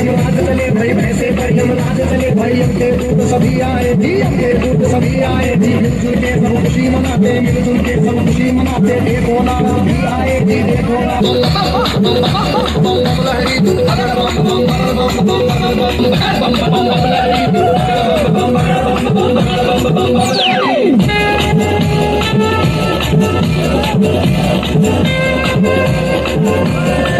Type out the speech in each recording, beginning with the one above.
यमराज चले भाई भैंसे पर यमराज चले भाई हम के दूत सभी आए जी हम के दूत सभी आए जी मिलजुल के सब खुशी मनाते मिलजुल के सब खुशी मनाते देखो ना भी आए जी देखो ना ਹਾਂਜੀ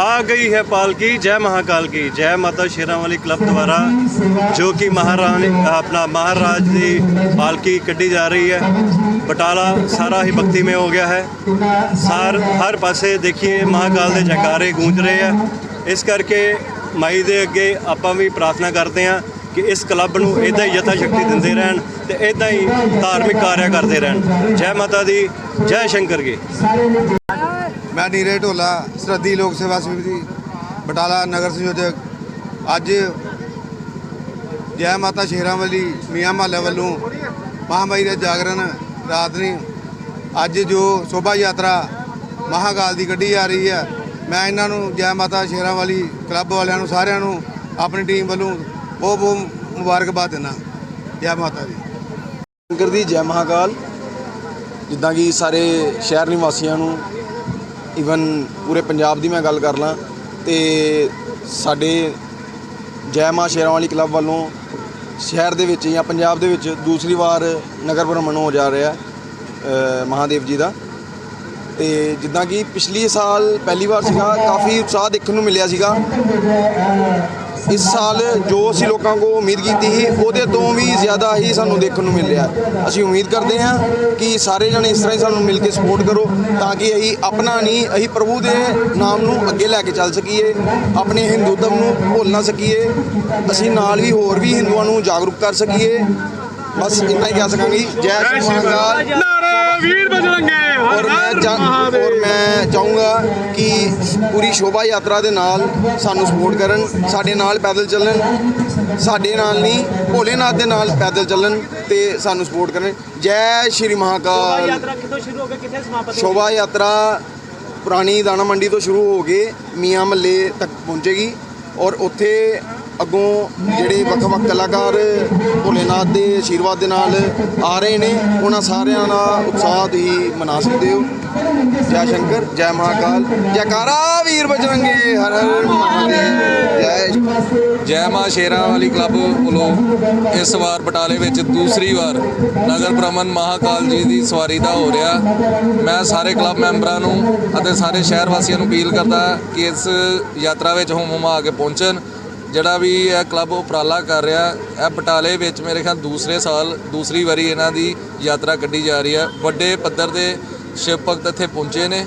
आ गई है पालकी जय महाकाल की जय माता ਸ਼ੇਰਾਂ ਵਾਲੀ ਕਲੱਬ ਦੁਆਰਾ, ਜੋ ਕਿ ਮਹਾਰਾਣੀ ਆਪਣਾ ਮਹਾਰਾਜ ਦੀ ਪਾਲਕੀ ਕੱਢੀ ਜਾ ਰਹੀ ਹੈ। ਬਟਾਲਾ ਸਾਰਾ ਹੀ ਭਗਤੀ ਮੇ ਹੋ ਗਿਆ ਹੈ। ਸਾਰ, ਹਰ ਪਾਸੇ ਦੇਖੀਏ, ਮਹਾਕਾਲ ਦੇ ਜੈਕਾਰੇ ਗੂੰਜ ਰਹੇ ਆ। ਇਸ ਕਰਕੇ ਮਾਈ ਦੇ ਅੱਗੇ ਆਪਾਂ ਵੀ ਪ੍ਰਾਰਥਨਾ ਕਰਦੇ ਆਂ ਕਿ ਇਸ ਕਲੱਬ ਨੂੰ ਇਦਾਂ ਹੀ ਯਥਾ ਸ਼ਕਤੀ ਦਿੰਦੇ ਰਹਿਣ ਤੇ ਇਦਾਂ ਹੀ ਧਾਰਮਿਕ ਕਾਰਿਆ ਕਰਦੇ ਰਹਿਣ। ਜੈ ਮਾਤਾ ਦੀ, ਜੈ ਸ਼ੰਕਰ ਜੀ ਮੈਂ ਨੀਰੇ ਢੋਲਾ, ਸਰਹੱਦੀ ਲੋਕ ਸੇਵਾ ਸਮਿਤੀ ਬਟਾਲਾ ਨਗਰ ਸੰਯੋਜਕ। ਅੱਜ ਜੈ ਮਾਤਾ ਸ਼ੇਰਾਂ ਵਾਲੀ ਮੀਆਂ ਮਹੱਲੇ ਵੱਲੋਂ ਮਹਾਮਾਈ ਦਾ ਜਾਗਰਣ ਰਾਤ ਨੂੰ। ਅੱਜ ਜੋ ਸ਼ੋਭਾ ਯਾਤਰਾ ਮਹਾਕਾਲ ਦੀ ਕੱਢੀ ਜਾ ਰਹੀ ਹੈ, ਮੈਂ ਇਹਨਾਂ ਨੂੰ ਜੈ ਮਾਤਾ ਸ਼ੇਰਾਂ ਵਾਲੀ ਕਲੱਬ ਵਾਲਿਆਂ ਨੂੰ ਸਾਰਿਆਂ ਨੂੰ ਆਪਣੀ ਟੀਮ ਵੱਲੋਂ ਬਹੁਤ ਬਹੁਤ ਮੁਬਾਰਕਬਾਦ ਦਿੰਦਾ। ਜੈ ਮਾਤਾ ਦੀ। ਸ਼ੰਕਰ ਦੀ ਜੈ ਮਹਾਕਾਲ। ਜਿੱਦਾਂ ਕਿ ਸਾਰੇ ਸ਼ਹਿਰ ਨਿਵਾਸੀਆਂ ਨੂੰ ਇਵਨ ਪੂਰੇ ਪੰਜਾਬ ਦੀ ਮੈਂ ਗੱਲ ਕਰ ਲਾਂ ਤੇ ਸਾਡੇ ਜੈ ਮਾਂ ਸ਼ੇਰਾਂ ਵਾਲੀ ਕਲੱਬ ਵੱਲੋਂ ਸ਼ਹਿਰ ਦੇ ਵਿੱਚ ਜਾਂ ਪੰਜਾਬ ਦੇ ਵਿੱਚ ਦੂਸਰੀ ਵਾਰ ਨਗਰ ਭ੍ਰਮਣ ਹੋ ਜਾ ਰਿਹਾ ਮਹਾਦੇਵ ਜੀ ਦਾ। ਤੇ ਜਿੱਦਾਂ ਕਿ ਪਿਛਲੇ ਸਾਲ ਪਹਿਲੀ ਵਾਰ ਸੀਗਾ, ਕਾਫੀ ਉਤਸ਼ਾਹ ਦੇਖਣ ਨੂੰ ਮਿਲਿਆ ਸੀਗਾ। ਇਸ ਸਾਲ ਜੋ ਅਸੀਂ ਲੋਕਾਂ ਕੋ ਉਮੀਦ ਕੀਤੀ ਸੀ, ਉਹਦੇ ਤੋਂ ਵੀ ਜ਼ਿਆਦਾ ਹੀ ਸਾਨੂੰ ਦੇਖਣ ਨੂੰ ਮਿਲ ਰਿਹਾ ਅਸੀਂ ਉਮੀਦ ਕਰਦੇ ਹਾਂ ਕਿ ਸਾਰੇ ਜਣੇ ਇਸ ਤਰ੍ਹਾਂ ਹੀ ਸਾਨੂੰ ਮਿਲ ਕੇ ਸਪੋਰਟ ਕਰੋ, ਤਾਂ ਕਿ ਅਸੀਂ ਆਪਣਾ ਨਹੀਂ, ਅਸੀਂ ਪ੍ਰਭੂ ਦੇ ਨਾਮ ਨੂੰ ਅੱਗੇ ਲੈ ਕੇ ਚੱਲ ਸਕੀਏ, ਆਪਣੇ ਹਿੰਦੂਤਵ ਨੂੰ ਭੁੱਲ ਨਾ ਸਕੀਏ, ਅਸੀਂ ਨਾਲ ਵੀ ਹੋਰ ਵੀ ਹਿੰਦੂਆਂ ਨੂੰ ਜਾਗਰੂਕ ਕਰ ਸਕੀਏ। ਬਸ ਇੰਨਾ ਹੀ ਕਹਿ ਸਕਾਂਗੇ ਜੈ। ਸ਼੍ਰੀ ਮਹਾਕਾਲ ਨਾਰੇ ਵੀਰ ਬਜਰੰਗੇ ਔਰ ਮੈਂ ਚਾ- ਔਰ ਮੈਂ ਚਾਹੂੰਗਾ ਕਿ ਪੂਰੀ ਸ਼ੋਭਾ ਯਾਤਰਾ ਦੇ ਨਾਲ ਸਾਨੂੰ ਸਪੋਰਟ ਕਰਨ ਸਾਡੇ ਨਾਲ ਪੈਦਲ ਚੱਲਣ ਸਾਡੇ ਨਾਲ ਨਹੀਂ ਭੋਲੇਨਾਥ ਦੇ ਨਾਲ ਪੈਦਲ ਚੱਲਣ ਤੇ ਸਾਨੂੰ ਸਪੋਰਟ ਕਰਨ। ਜੈ ਸ਼੍ਰੀ ਮਹਾਕਾਲ। ਯਾਤਰਾ ਕਿੱਥੋਂ ਸ਼ੁਰੂ ਹੋ ਕੇ ਕਿੱਥੇ ਸਮਾਪਤ ਹੋਈ? ਸ਼ੋਭਾ ਯਾਤਰਾ ਪੁਰਾਣੀ ਦਾਣਾ ਮੰਡੀ ਤੋਂ ਸ਼ੁਰੂ ਹੋ ਕੇ ਮੀਆਂ ਮੱਲੇ ਤੱਕ ਪਹੁੰਚੇਗੀ। ਔਰ ਉੱਥੇ ਅੱਗੋਂ ਜਿਹੜੇ ਵੱਖ-ਵੱਖ ਕਲਾਕਾਰ ਭੋਲੇਨਾਥ ਦੇ ਆਸ਼ੀਰਵਾਦ ਦੇ ਨਾਲ ਆ ਰਹੇ ਨੇ, ਉਹਨਾਂ ਸਾਰਿਆਂ ਦਾ ਉਤਸ਼ਾਹ ਤੁਸੀਂ ਮਨਾ ਸਕਦੇ ਹੋ। ਜੈ ਸ਼ੰਕਰ, ਜੈ ਮਹਾਕਾਲ, ਜੈਕਾਰਾ ਵੀਰ ਬਜਰੰਗੇ, ਹਰ ਹਰ ਮਹਾਦੇਵ। ਜੈ ਜੈ ਮਾਂ ਸ਼ੇਰਾਂ ਵਾਲੀ ਕਲੱਬ ਵੱਲੋਂ ਇਸ ਵਾਰ ਬਟਾਲੇ ਵਿੱਚ ਦੂਸਰੀ ਵਾਰ ਨਗਰ ਭ੍ਰਮਣ ਮਹਾਕਾਲ ਜੀ ਦੀ ਸਵਾਰੀ ਦਾ ਹੋ ਰਿਹਾ। ਮੈਂ ਸਾਰੇ ਕਲੱਬ ਮੈਂਬਰਾਂ ਨੂੰ ਅਤੇ ਸਾਰੇ ਸ਼ਹਿਰ ਵਾਸੀਆਂ ਨੂੰ ਅਪੀਲ ਕਰਦਾ ਕਿ ਇਸ ਯਾਤਰਾ ਵਿੱਚ ਹੁਮ ਹੁਮਾ ਕੇ ਪਹੁੰਚਣ। ਜਿਹੜਾ ਵੀ ਇਹ ਕਲੱਬ ਉਪਰਾਲਾ ਕਰ ਰਿਹਾ, ਇਹ ਬਟਾਲੇ ਵਿੱਚ ਮੇਰੇ ਖਿਆਲ ਦੂਸਰੇ ਸਾਲ, ਦੂਸਰੀ ਵਾਰੀ ਇਹਨਾਂ ਦੀ ਯਾਤਰਾ ਕੱਢੀ ਜਾ ਰਹੀ ਹੈ। ਵੱਡੇ ਪੱਧਰ ਦੇ ਸ਼ਿਵ ਭਗਤ ਇੱਥੇ ਪਹੁੰਚੇ ਨੇ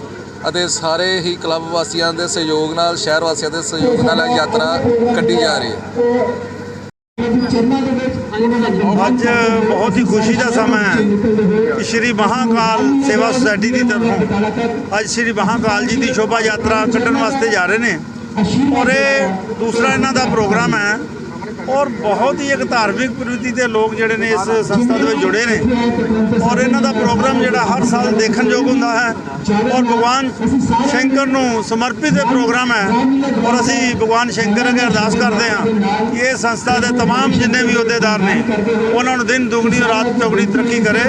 ਅਤੇ ਸਾਰੇ ਹੀ ਕਲੱਬ ਵਾਸੀਆਂ ਦੇ ਸਹਿਯੋਗ ਨਾਲ, ਸ਼ਹਿਰ ਵਾਸੀਆਂ ਦੇ ਸਹਿਯੋਗ ਨਾਲ ਇਹ ਯਾਤਰਾ ਕੱਢੀ ਜਾ ਰਹੀ ਹੈ। ਅੱਜ ਬਹੁਤ ਹੀ ਖੁਸ਼ੀ ਦਾ ਸਮਾਂ ਹੈ ਕਿ ਸ਼੍ਰੀ ਮਹਾਕਾਲ ਸੇਵਾ ਸੁਸਾਇਟੀ ਦੀ ਤਰਫੋਂ ਅੱਜ ਸ਼੍ਰੀ ਮਹਾਕਾਲ ਜੀ ਦੀ ਸ਼ੋਭਾ ਯਾਤਰਾ ਕੱਢਣ ਵਾਸਤੇ ਜਾ ਰਹੇ ਨੇ। ਔਰ ਇਹ ਦੂਸਰਾ ਇਹਨਾਂ ਦਾ ਪ੍ਰੋਗਰਾਮ ਹੈ ਔਰ ਬਹੁਤ ਹੀ ਇੱਕ ਧਾਰਮਿਕ ਪ੍ਰਵਿਰਤੀ ਦੇ ਲੋਕ ਜਿਹੜੇ ਨੇ ਇਸ ਸੰਸਥਾ ਦੇ ਵਿੱਚ ਜੁੜੇ ਨੇ ਔਰ ਇਹਨਾਂ ਦਾ ਪ੍ਰੋਗਰਾਮ ਜਿਹੜਾ ਹਰ ਸਾਲ ਦੇਖਣਯੋਗ ਹੁੰਦਾ ਹੈ ਔਰ ਭਗਵਾਨ ਸ਼ੰਕਰ ਨੂੰ ਸਮਰਪਿਤ ਇਹ ਪ੍ਰੋਗਰਾਮ ਹੈ ਔਰ ਅਸੀਂ ਭਗਵਾਨ ਸ਼ੰਕਰ ਅੱਗੇ ਅਰਦਾਸ ਕਰਦੇ ਹਾਂ ਕਿ ਇਹ ਸੰਸਥਾ ਦੇ तमाम ਜਿੰਨੇ ਵੀ ਅਹੁਦੇਦਾਰ ਨੇ ਉਹਨਾਂ ਨੂੰ ਦਿਨ ਦੁਗਣੀ ਔਰ ਰਾਤ ਚੌਗਣੀ ਤਰੱਕੀ ਕਰੇ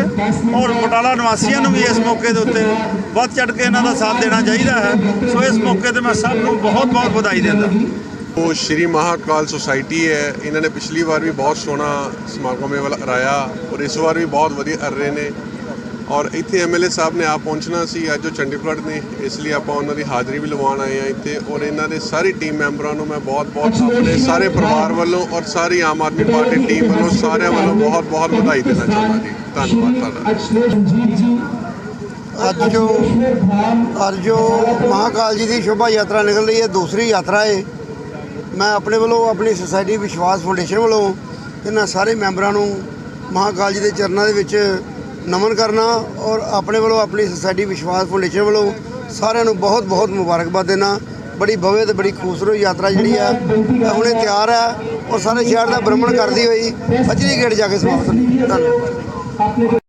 ਔਰ ਬਟਾਲਾ ਨਿਵਾਸੀਆਂ ਨੂੰ ਵੀ ਇਸ ਮੌਕੇ ਦੇ ਉੱਤੇ ਵੱਧ ਚੜ ਕੇ ਇਹਨਾਂ ਦਾ ਸਾਥ ਦੇਣਾ ਚਾਹੀਦਾ ਹੈ। ਸੋ ਇਸ ਮੌਕੇ ਤੇ ਮੈਂ ਸਭ ਨੂੰ ਬਹੁਤ ਬਹੁਤ ਵਧਾਈ ਦਿੰਦਾ। ਉਹ ਸ਼੍ਰੀ ਮਹਾਕਾਲ ਸੁਸਾਇਟੀ ਹੈ। ਇਹਨਾਂ ਨੇ ਪਿਛਲੀ ਵਾਰ ਵੀ ਬਹੁਤ ਸੋਹਣਾ ਸਮਾਗਮ ਇਹ ਵਾਲਾ ਕਰਾਇਆ ਔਰ ਇਸ ਵਾਰ ਵੀ ਬਹੁਤ ਵਧੀਆ ਕਰ ਰਹੇ ਨੇ। ਔਰ ਇੱਥੇ ਐਮਐਲਏ ਸਾਹਿਬ ਨੇ ਆਪ ਪਹੁੰਚਣਾ ਸੀ। ਅੱਜ ਉਹ ਚੰਡੀਗੜ੍ਹ ਨੇ। ਇਸ ਲਈ ਆਪਾਂ ਉਹਨਾਂ ਦੀ ਹਾਜ਼ਰੀ ਵੀ ਲਵਾਉਣ ਆਏ ਆ ਇੱਥੇ ਔਰ ਇਹਨਾਂ ਦੇ ਸਾਰੀ ਟੀਮ ਮੈਂਬਰਾਂ ਨੂੰ ਮੈਂ ਬਹੁਤ-ਬਹੁਤ ਆਪਣੇ ਸਾਰੇ ਪਰਿਵਾਰ ਵੱਲੋਂ ਔਰ ਸਾਰੀ ਆਮ ਆਦਮੀ ਪਾਰਟੀ ਟੀਮ ਵੱਲੋਂ ਸਾਰਿਆਂ ਵੱਲੋਂ ਬਹੁਤ-ਬਹੁਤ ਵਧਾਈ ਦੇਣਾ ਚਾਹੁੰਦਾ ਜੀ। ਧੰਨਵਾਦ ਤੁਹਾਡਾ। ਅੱਜ ਜੋ ਅੱਜ ਜੋ ਮਹਾਕਾਲ ਜੀ ਦੀ ਸ਼ੋਭਾ ਯਾਤਰਾ ਨਿਕਲ ਰਹੀ ਹੈ, ਦੂਸਰੀ ਯਾਤਰਾ ਹੈ। ਮੈਂ ਆਪਣੇ ਵੱਲੋਂ ਆਪਣੀ ਸੁਸਾਇਟੀ ਵਿਸ਼ਵਾਸ ਫਾਊਂਡੇਸ਼ਨ ਵੱਲੋਂ ਇਹਨਾਂ ਸਾਰੇ ਮੈਂਬਰਾਂ ਨੂੰ ਮਹਾਕਾਲ ਜੀ ਦੇ ਚਰਨਾਂ ਦੇ ਵਿੱਚ ਨਮਨ ਕਰਨਾ ਔਰ ਆਪਣੇ ਵੱਲੋਂ ਆਪਣੀ ਸੁਸਾਇਟੀ ਵਿਸ਼ਵਾਸ ਫਾਊਂਡੇਸ਼ਨ ਵੱਲੋਂ ਸਾਰਿਆਂ ਨੂੰ ਬਹੁਤ ਬਹੁਤ ਮੁਬਾਰਕਬਾਦ ਦੇਣਾ। ਬੜੀ ਭਵਯ ਤੇ ਬੜੀ ਖੂਬਸੂਰਤ ਯਾਤਰਾ ਜਿਹੜੀ ਆ ਹੁਣੇ ਤਿਆਰ ਹੈ ਔਰ ਸਾਰੇ ਸ਼ਹਿਰ ਦਾ ਭ੍ਰਮਣ ਕਰਦੀ ਹੋਈ ਅਜਲੀ ਗੇਟ ਜਾ ਕੇ ਸਮਾਪਤ। ਹੋਣੀ ਧੰਨਵਾਦ।